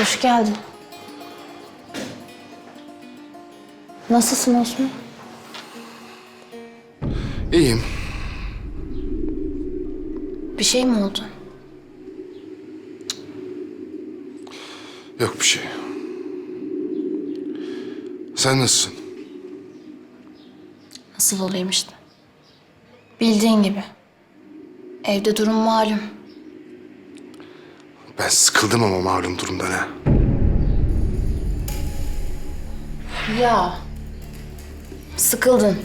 Hoş geldin. Nasılsın Osman? İyiyim. Bir şey mi oldu? Yok bir şey. Sen nasılsın? Nasıl olayım işte. Bildiğin gibi. Evde durum malum. Ben sıkıldım ama malum durumdan ha. Ya. Sıkıldın.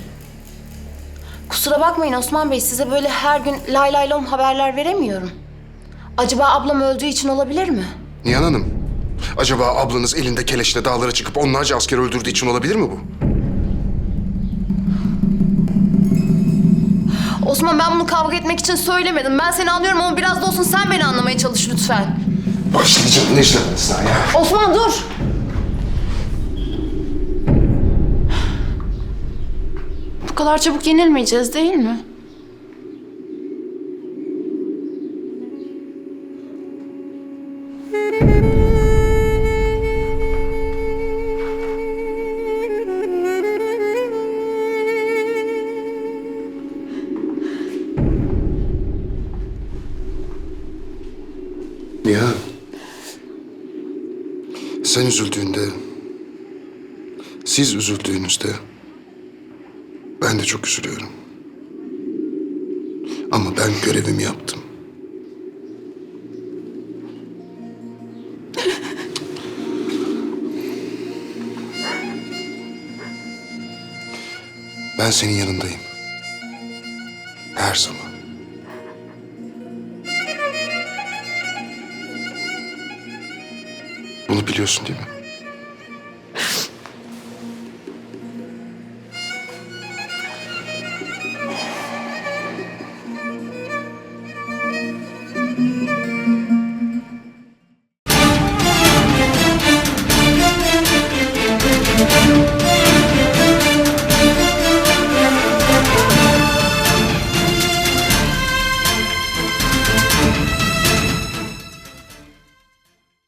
Kusura bakmayın Osman Bey, size böyle her gün lay lay lom haberler veremiyorum. Acaba ablam öldüğü için olabilir mi? Nihan Hanım, acaba ablanız elinde keleşle dağlara çıkıp onlarca asker öldürdüğü için olabilir mi bu? Osman ben bunu kavga etmek için söylemedim. Ben seni anlıyorum ama biraz da olsun sen beni anlamaya çalış lütfen. Başlayacağım ne işlemez daha ya? Osman dur. Bu kadar çabuk yenilmeyeceğiz değil mi? Nihan. Sen üzüldüğünde, siz üzüldüğünüzde ben de çok üzülüyorum. Ama ben görevimi yaptım. Ben senin yanındayım. Her zaman. Bunu biliyorsun değil mi?